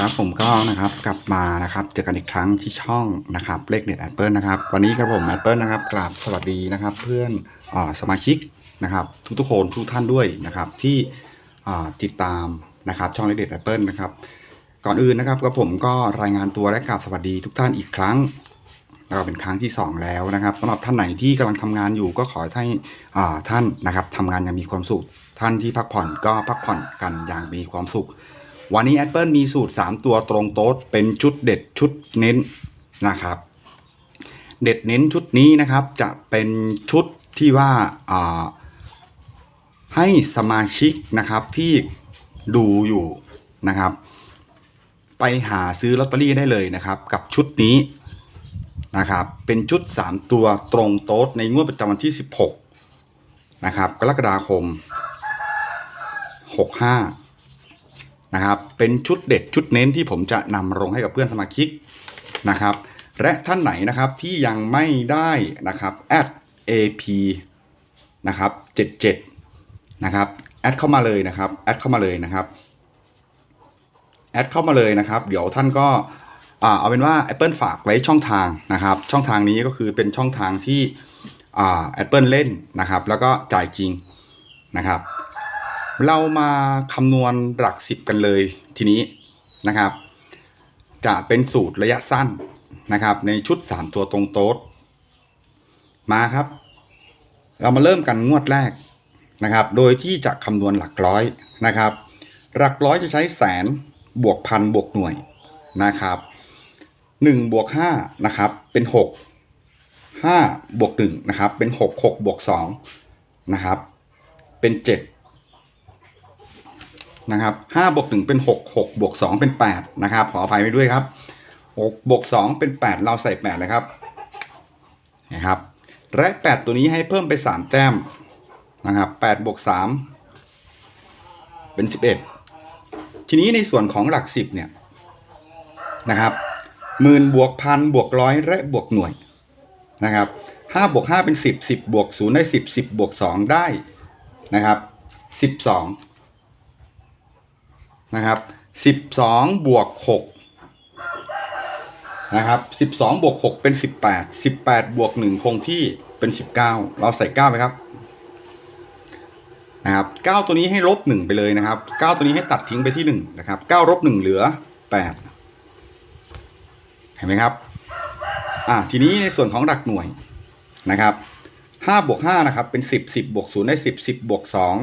ครับผมก็นะครับกลับมานะครับเจอกันอีกครั้งที่ช่องนะครับเลขเด็ดแอปเปิลนะครับวันนี้ครับผมแอปเปิลนะครับกราบสวัสดีนะครับ เพื่อนอสมาชิกนะครับ ทุกๆคนทุกท่านด้วยนะครับที่ติดตามนะครับช่องเลขเด็ดแอปเปิลนะครับก่อนอื่นนะครับก็ผมก็รายงานตัวและกราบสวัสดีทุกท่านอีกครั้งแล้วเป็นครั้งที่สองแล้วนะครับสำหรับท่านไหนที่กำลังทำงานอยู่ก็ขอให้ท่านนะครับทำงานอย่างมีความสุข ท่านที่พักผ่อนก็พักผ่อนกันอย่างมีความสุข วันนี้ Apple มีสูตร 3 ตัวตรงโต๊ดเป็นชุดเด็ดชุดเน้นนะครับ เด็ดเน้นชุดนี้นะครับจะเป็นชุดที่ว่าให้สมาชิกนะครับที่ดูอยู่นะครับ ไปหาซื้อลอตเตอรี่ได้เลยนะครับ กับชุดนี้นะครับ เป็นชุด 3 ตัวตรงโต๊ดในงวดประจำวันที่ 16 นะครับ กรกฎาคม 65 นะครับเป็นชุดเด็ดชุดเน้นที่ผมจะนำลงให้กับเพื่อนสมาชิกนะครับ และท่านไหนนะครับที่ยังไม่ได้นะครับ add ap นะครับ77นะครับแอดเข้ามาเลยนะครับแอดเข้ามาเลยนะครับแอดเข้ามาเลยนะครับ เดี๋ยวท่านก็เอาเป็นว่า Apple ฝากไว้ช่องทางนะครับ ช่องทางนี้ก็คือเป็นช่องทางที่อ่า Apple เล่นนะครับ แล้วก็จ่ายจริงนะครับ เรามาคำนวณหลักสิบกันเลยทีนี้นะครับ จะเป็นสูตรระยะสั้นนะครับ ในชุด3ตัวตรงโต๊ดมาครับ เรามาเริ่มกันงวดแรกนะครับ โดยที่จะคำนวณหลักร้อยนะครับ หลักร้อยจะใช้แสนบวกพันบวกหน่วยนะครับ1บวก5นะครับ เป็น6 5บวก1นะครับ เป็น6 6บวก2นะครับ เป็น7 นะครับห้าบวกหนึ่งเป็นหกหกบวกสองเป็นแปดนะครับขออภัยไปด้วยครับหกบวกสองเป็นแปดเราใส่แปดเลยครับนะครับและแปดตัวนี้ให้เพิ่มไปสามแต้มนะครับแปดบวกสามเป็นสิบเอ็ดทีนี้ในส่วนของหลักสิบเนี่ยนะครับหมื่นบวกพันบวกร้อยและบวกหน่วยนะครับห้าบวกห้าเป็นสิบสิบบวกศูนย์ได้สิบสิบบวกสองได้นะครับสิบสอง นะครับสิบสองบวกหกนะครับสิบสองบวกหกเป็นสิบแปดสิบแปดบวกหนึ่งคงที่เป็นสิบเก้าเราใส่เก้าไปครับนะครับเก้าตัวนี้ให้ลบหนึ่งไปเลยนะครับเก้าตัวนี้ให้ตัดทิ้งไปที่หนึ่งนะครับเก้าลบหนึ่งเหลือแปดเห็นไหมครับอ่าทีนี้ในส่วนของหลักหน่วยนะครับห้าบวกห้านะครับเป็นสิบสิบบวกศูนย์ได้สิบสิบบวกสอง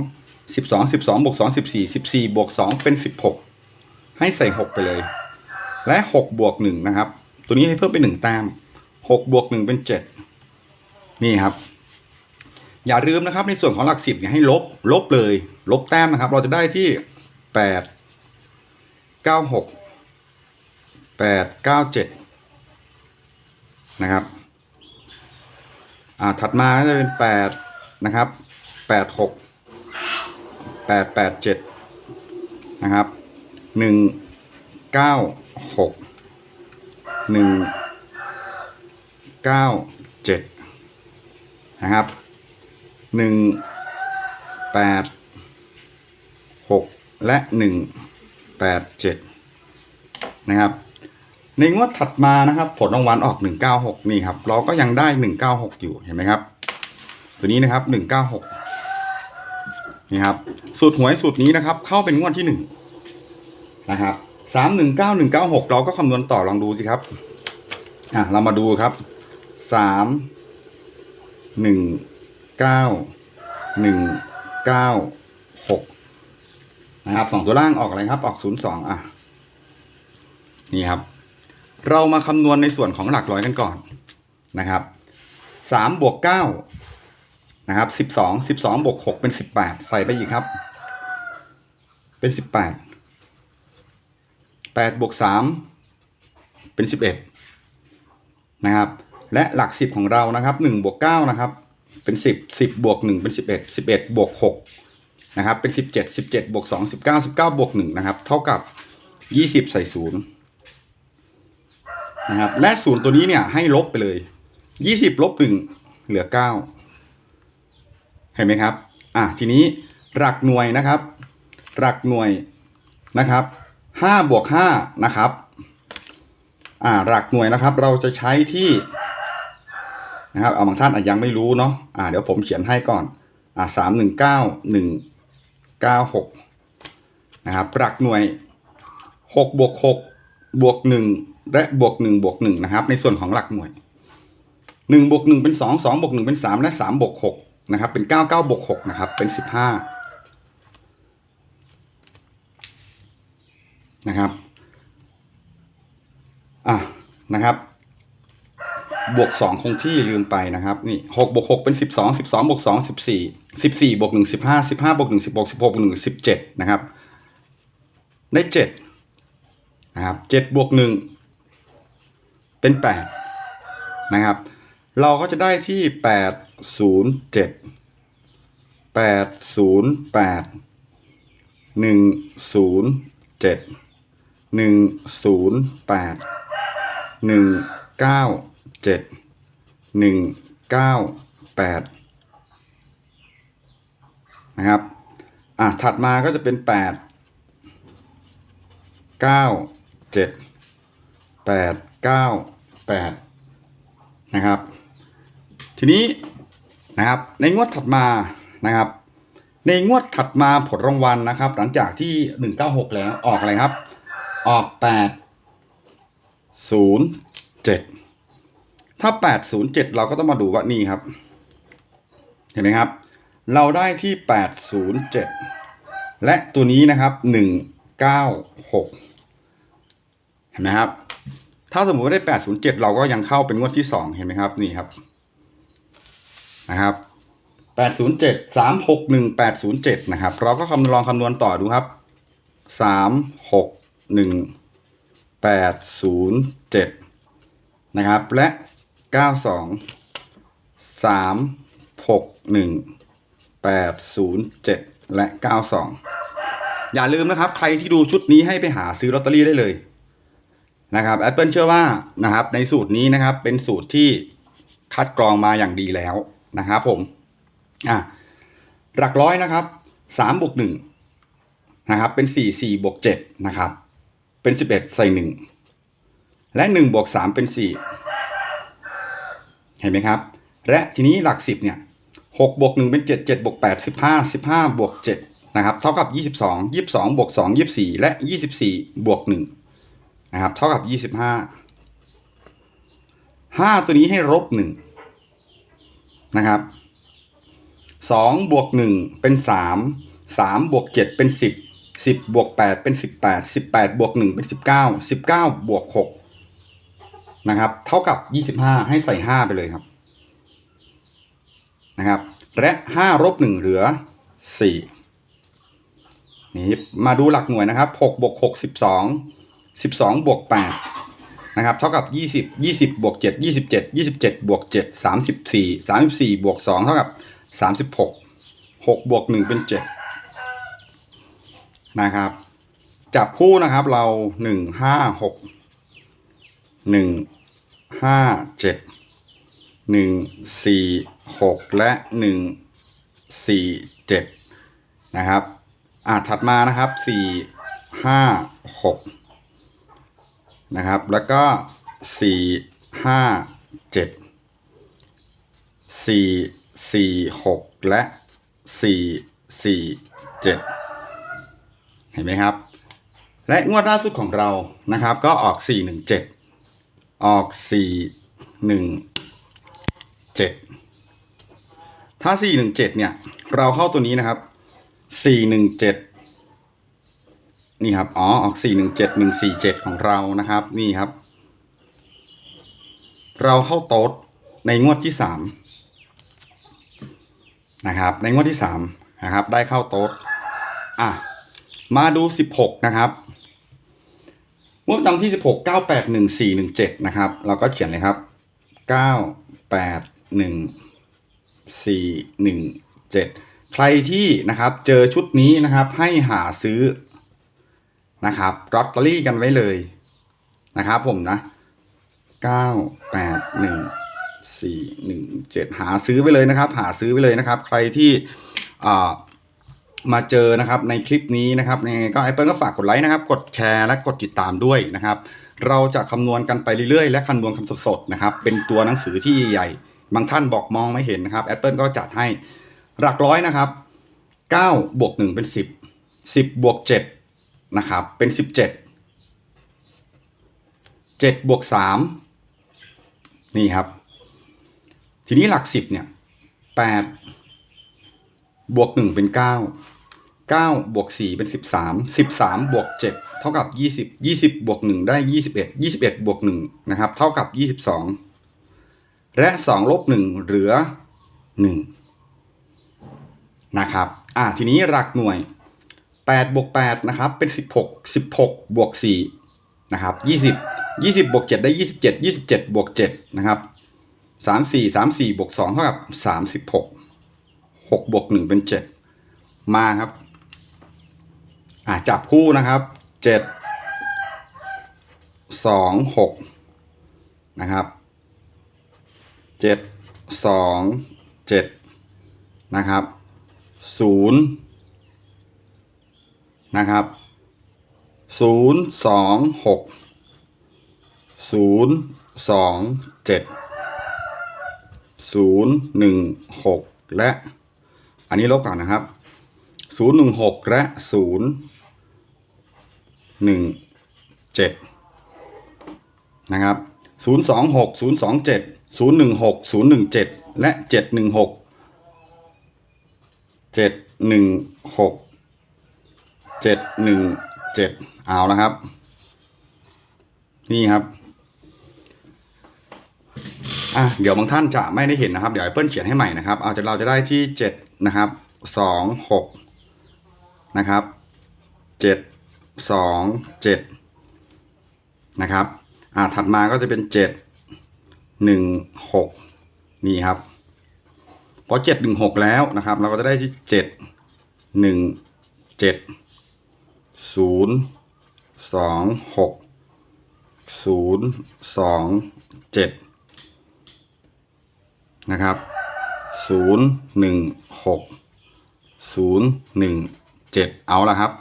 สิบสองสิบสองบวกสองสิบสี่สิบสี่บวกสองเป็นสิบหกให้ใส่หกไปเลย และหกบวกหนึ่งนะครับ ตัวนี้ให้เพิ่มเป็นหนึ่งแต้มหกบวกหนึ่งเป็นเจ็ดนี่ครับ อย่าลืมนะครับในส่วนของหลักสิบเนี่ยให้ลบลบเลย ลบแต้มนะครับ เราจะได้ที่แปดเก้าหกแปดเก้าเจ็ดนะครับอ่าถัดมาก็จะเป็นแปดนะครับแปดหก แปดแปดเจ็ดนะครับหนึ่งเก้าหกหนึ่งเก้าเจ็ดนะครับหนึ่งแปดหกและหนึ่งแปดเจ็ดนะครับในงวดถัดมานะครับ ผลรางวัลออก 196 นี่ครับ เราก็ยังได้ 196 อยู่เห็นไหมครับ ตัวนี้นะครับ 196 นี่ครับสูตรหวยสูตรนี้นะครับ เข้าเป็นงวดที่1นะครับ319 196เก้าหนึ่งเก้าหกเราก็คำนวณต่อลองดูสิครับอะเรามาดูครับ3 1 9 1 9 6นะครับสองตัวล่างออกอะไรครับ ออก02อะ นี่ครับ เรามาคำนวณในส่วนของหลักร้อยกันก่อนนะครับสามบวกเก้า นะครับสิบสองสิบสองบวกหกเป็นสิบแปดใส่ไปอีกครับ เป็นสิบแปดแปดบวกสามเป็นสิบเอ็ดนะครับ และหลักสิบของเรานะครับหนึ่งบวกเก้านะครับ เป็นสิบสิบบวกหนึ่งเป็นสิบเอ็ดสิบเอ็ดบวกหกนะครับ เป็นสิบเจ็ดสิบเจ็ดบวกสองสิบเก้าสิบเก้าบวกหนึ่งนะครับ เท่ากับยี่สิบใส่ศูนย์นะครับ และศูนย์ตัวนี้เนี่ยให้ลบไปเลยยี่สิบลบหนึ่งเหลือเก้า เห็นไหมครับอะทีนี้หลักหน่วยนะครับ หลักหน่วยนะครับห้าบวกห้านะครับอ่าหลักหน่วยนะครับ เราจะใช้ที่นะครับเอาบางท่านอาจยังไม่รู้เนาะอ่าเดี๋ยวผมเขียนให้ก่อนอ่าสามหนึ่งเก้าหนึ่งเก้าหกนะครับหลักหน่วยหกบวกหกบวกหนึ่งและบวกหนึ่งบวกหนึ่งนะครับ ในส่วนของหลักหน่วยหนึ่งบวกหนึ่งเป็นสองสองบวกหนึ่งเป็นสามและสามบวกหก นะครับ เป็นเก้าเก้าบวกหกนะครับ เป็นสิบห้านะครับ อะนะครับ บวกสองคงที่ลืมไปนะครับ นี่หกบวกหกเป็นสิบสองสิบสองบวกสองสิบสี่สิบสี่บวกหนึ่งสิบห้าสิบห้าบวกหนึ่งสิบหกสิบหกบวกหนึ่งสิบเจ็ดนะครับ ได้เจ็ดนะครับเจ็ดบวกหนึ่งเป็นแปดนะครับ เราก็จะได้ที่แปดศูนย์เจ็ดแปดศูนย์แปดหนึ่งศูนย์เจ็ดหนึ่งศูนย์แปดหนึ่งเก้าเจ็ดหนึ่งเก้าแปดนะครับ อะ ถัดมาก็จะเป็นแปดเก้าเจ็ดแปดเก้าแปดนะครับ ทีนี้นะครับในงวดถัดมานะครับ ในงวดถัดมาผลรางวัลนะครับ หลังจากที่หนึ่งเก้าหกแล้วออกอะไรครับ ออกแปดศูนย์เจ็ดถ้าแปดศูนย์เราก็ต้องมาดูว่านี่ครับ เห็นไหมครับ เราได้ที่แปดศูนย์เจ็ดและตัวนี้นะครับหนึ่งเห็นไหมครับ ถ้าสมมติว่าได้แปดศูนย์เจ็ดเราก็ยังเข้าเป็นงวดที่สองเห็นไหมครับ นี่ครับ นะครับแปดศูนย์เจ็ดสามหกหนึ่งแปดศูนย์เจ็ดนะครับ เราก็คำลองคำนวณต่อดูครับสามหกหนึ่งแปดศูนย์เจ็ดนะครับ และเก้าสองสามหกหนึ่งแปดศูนย์เจ็ดและเก้าสองอย่าลืมนะครับ ใครที่ดูชุดนี้ให้ไปหาซื้อลอตเตอรี่ได้เลยนะครับ Apple เชื่อว่านะครับในสูตรนี้นะครับเป็นสูตรที่คัดกรองมาอย่างดีแล้ว นะครับผมอะหลักร้อยนะครับสามบวกหนึ่งนะครับเป็นสี่สี่บวกเจ็ดนะครับเป็นสิบเอ็ดใส่หนึ่งและหนึ่งบวกสามเป็นสี่เห็นไหมครับ และทีนี้หลักสิบเนี่ยหกบวกหนึ่งเป็นเจ็ดเจ็ดบวกแปดสิบห้าสิบห้าบวกเจ็ดนะครับเท่ากับยี่สิบสองยี่สิบสองบวกสองยี่สิบสี่และยี่สิบสี่บวกหนึ่งนะครับเท่ากับยี่สิบห้าห้าตัวนี้ให้ลบหนึ่ง นะครับสองบวกหนึ่งเป็นสามสามบวกเจ็ดเป็นสิบสิบบวกแปดเป็นสิบแปดสิบแปดบวกหนึ่งเป็นสิบเก้าสิบเก้าบวกหกนะครับ เท่ากับยี่สิบห้าให้ใส่ห้าไปเลยครับนะครับ และห้าลบหนึ่งเหลือสี่นี่มาดูหลักหน่วยนะครับหกบวกหกสิบสองสิบสองบวกแปด นะครับเท่ากับยี่สิบยี่สิบบวกเจ็ดยี่สิบเจ็ดยี่สิบเจ็ดบวกเจ็ดสามสิบสี่สามสิบสี่บวกสองเท่ากับสามสิบหกหกบวกหนึ่งเป็นเจ็ดนะครับ จับคู่นะครับเราหนึ่งห้าหกหนึ่งห้าเจ็ดหนึ่งสี่หกและหนึ่งสี่เจ็ดนะครับ อ่าถัดมานะครับสี่ห้าหก นะครับ แล้วก็สี่ห้าเจ็ดสี่สี่หกและสี่สี่เจ็ดเห็นไหมครับ และงวดล่าสุดของเรานะครับ ก็ออกสี่หนึ่งเจ็ดออกสี่หนึ่งเจ็ดถ้าสี่หนึ่งเจ็ดเนี่ย เราเข้าตัวนี้นะครับสี่หนึ่งเจ็ด นี่ครับ อ๋อ ออกสี่หนึ่งเจ็ดหนึ่งสี่เจ็ดของเรานะครับ นี่ครับ เราเข้าโต๊ดในงวดที่สามนะครับ ในงวดที่สามนะครับ ได้เข้าโต๊ดอะ มาดูสิบหกนะครับงวดประจำที่สิบหกเก้าแปดหนึ่งสี่หนึ่งเจ็ดนะครับ เราก็เขียนเลยครับเก้าแปดหนึ่งสี่หนึ่งเจ็ดใครที่นะครับเจอชุดนี้นะครับให้หาซื้อ นะครับลอตเตอรี่กันไว้เลยนะครับผมนะเก้าแปดหนึ่งสี่หนึ่งเจ็ดหาซื้อไปเลยนะครับ หาซื้อไปเลยนะครับ ใครที่อ่ามาเจอนะครับในคลิปนี้นะครับยังไงก็ไอเปิลก็ฝากกดไลค์นะครับ กดแชร์และกดติดตามด้วยนะครับ เราจะคำนวณกันไปเรื่อยๆ และคำนวณคำสดๆนะครับเป็นตัวหนังสือที่ใหญ่บางท่านบอกมองไม่เห็นนะครับแอปเปิลก็จัดให้หลักร้อยนะครับ9บวก1เป็น 10 10บวก7 นะครับ เป็น17 7บวก3นี่ครับ ทีนี้หลัก10เนี่ย8บวก1เป็น9 9บวก4เป็น13 13บวก7เท่ากับ20 20บวก1ได้21 21บวก1นะครับ เท่ากับ22และ2ลบ1เหลือ1นะครับ อ่าทีนี้หลักหน่วย 8บวก8นะครับเป็น 16 16บวก4นะครับ20 20บวก7ได้ 27 27บวก7นะครับ34 34บวก2เท่ากับ 36 6บวก1เป็น 7 มาครับอ่าจับคู่นะครับ 7 2 6นะครับเจ็ดสองเจ็ดนะครับศู นะครับศูนย์สองหกศูนย์สองเจ็ดศูนย์หนึ่งหกและ อันนี้ลบก่อนนะครับศูนย์หนึ่งหกและศูนย์หนึ่งเจ็ดนะครับ026 027 016 017และ716 716 717เจ็ดหนึ่งเจ็ดเอาแล้วครับ นี่ครับอะเดี๋ยวบางท่านจะไม่ได้เห็นนะครับ เดี๋ยวไอเปิลเขียนให้ใหม่นะครับ เอาจะเราจะได้ที่7นะครับ2 6นะครับ7 2 7นะครับอ่าถัดมาก็จะเป็นเจ็ดหนึ่งหกนี่ครับพอเจ็ดหนึ่งหกแล้วนะครับ เราก็จะได้ที่เจ็ดหนึ่งเจ็ด ศูนย์สองหกศูนย์สองเจ็ดนะครับศูนย์หนึ่งหกศูนย์หนึ่งเจ็ดเอาละครับ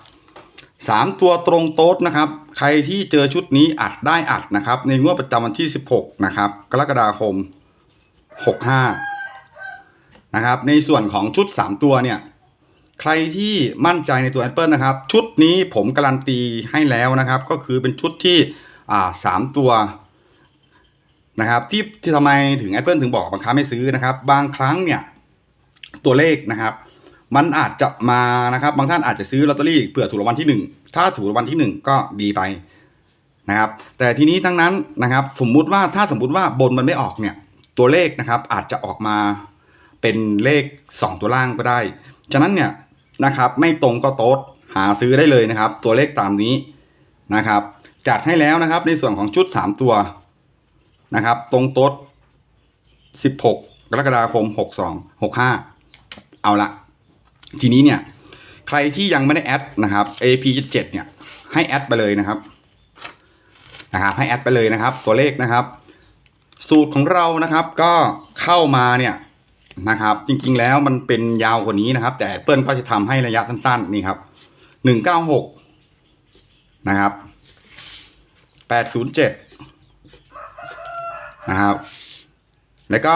สามตัวตรงโต๊ดนะครับ ใครที่เจอชุดนี้อัดได้อัดนะครับ ในงวดประจำวันที่16นะครับ กรกฎาคม65นะครับ ในส่วนของชุด3ตัวเนี่ย ใครที่มั่นใจในตัว Apple นะครับ ชุดนี้ผมการันตีให้แล้วนะครับ ก็คือเป็นชุดที่อ่าสามตัวนะครับที่ที่ทำไมถึง Apple ถึงบอกบางครั้งไม่ซื้อนะครับ บางครั้งเนี่ยตัวเลขนะครับ มันอาจจะมานะครับ บางท่านอาจจะซื้อลอตเตอรี่เผื่อถูกรางวัลที่หนึ่งถ้าถูกรางวัลที่หนึ่งก็ดีไปนะครับ แต่ทีนี้ทั้งนั้นนะครับ สมมุติว่าถ้าสมมุติว่าบนมันไม่ออกเนี่ย ตัวเลขนะครับอาจจะออกมาเป็นเลข 2 ตัวล่างก็ได้ ฉะนั้นเนี่ย นะครับ ไม่ตรงก็โต๊ดหาซื้อได้เลยนะครับ ตัวเลขตามนี้นะครับ จัดให้แล้วนะครับ ในส่วนของชุด 3 ตัวนะครับ ตรงโต๊ด16 กรกฎาคม 62 65 เอาละทีนี้เนี่ย ใครที่ยังไม่ได้แอดนะครับ AP 7เนี่ย ให้แอดไปเลยนะครับนะครับให้แอดไปเลยนะครับ ตัวเลขนะครับ สูตรของเรานะครับ ก็เข้ามาเนี่ย นะครับ จริงๆแล้วมันเป็นยาวกว่านี้นะครับ แต่เปิ้ลก็จะทำให้ระยะสั้นๆ นี่ครับหนึ่งเก้าหกนะครับแปดศูนย์เจ็ดนะครับ แล้วก็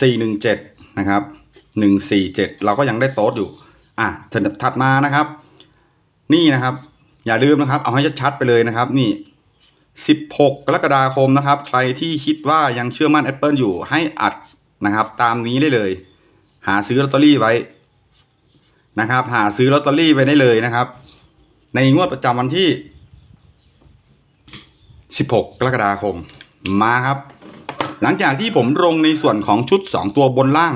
สี่หนึ่งเจ็ดนะครับหนึ่งสี่เจ็ดเราก็ยังได้โต๊ดอยู่ อะถัดมานะครับ นี่นะครับ อย่าลืมนะครับ เอาให้ชัดๆไปเลยนะครับ นี่16กรกฎาคมนะครับ ใครที่คิดว่ายังเชื่อมั่น Apple อยู่ให้อัด นะครับ ตามนี้ได้เลย หาซื้อลอตเตอรี่ไว้นะครับ หาซื้อลอตเตอรี่ไว้ได้เลยนะครับ ในงวดประจำวันที่ 16 กรกฎาคมมาครับ หลังจากที่ผมลงในส่วนของชุด 2 ตัวบนล่าง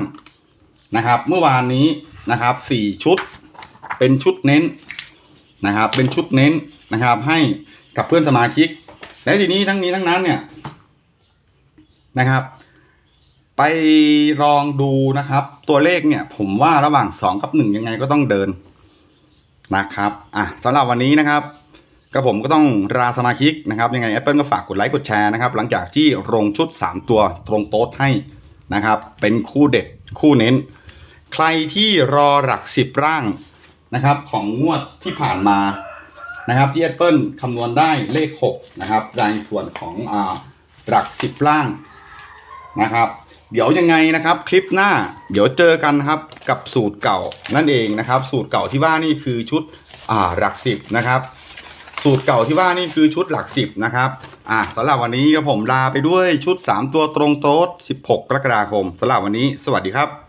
นะครับ เมื่อวานนี้นะครับ4ชุดเป็นชุดเน้นนะครับ เป็นชุดเน้นนะครับ ให้กับเพื่อนสมาชิก และทีนี้ทั้งนี้ทั้งนั้นเนี่ยนะครับ ไปลองดูนะครับ ตัวเลขเนี่ยผมว่าระหว่าง 2 กับ 1 ยังไงก็ต้องเดินนะครับอะสำหรับวันนี้นะครับก็ผมก็ต้องลาสมาชิกนะครับ ยังไง Apple ก็ฝากกดไลค์กดแชร์นะครับ หลังจากที่ลงชุด 3 ตัวตรงโต๊ดให้นะครับ เป็นคู่เด็ดคู่เน้น ใครที่รอหลักสิบร่างนะครับ ของงวดที่ผ่านมานะครับ ที่แอปเปิลคำนวณได้เลขหกนะครับในส่วนของอ่าหลักสิบล่างนะครับ เดี๋ยวยังไงนะครับ คลิปหน้า เดี๋ยวเจอกันครับกับสูตรเก่านั่นเองนะครับ สูตรเก่าที่ว่านี่คือชุดอ่าหลักสิบนะครับ สูตรเก่าที่ว่านี่คือชุดหลักสิบนะครับอ่าสำหรับวันนี้ก็ผมลาไปด้วยชุด 3 ตัวตรงโต๊ด16กรกฎาคมสำหรับวันนี้ สวัสดีครับ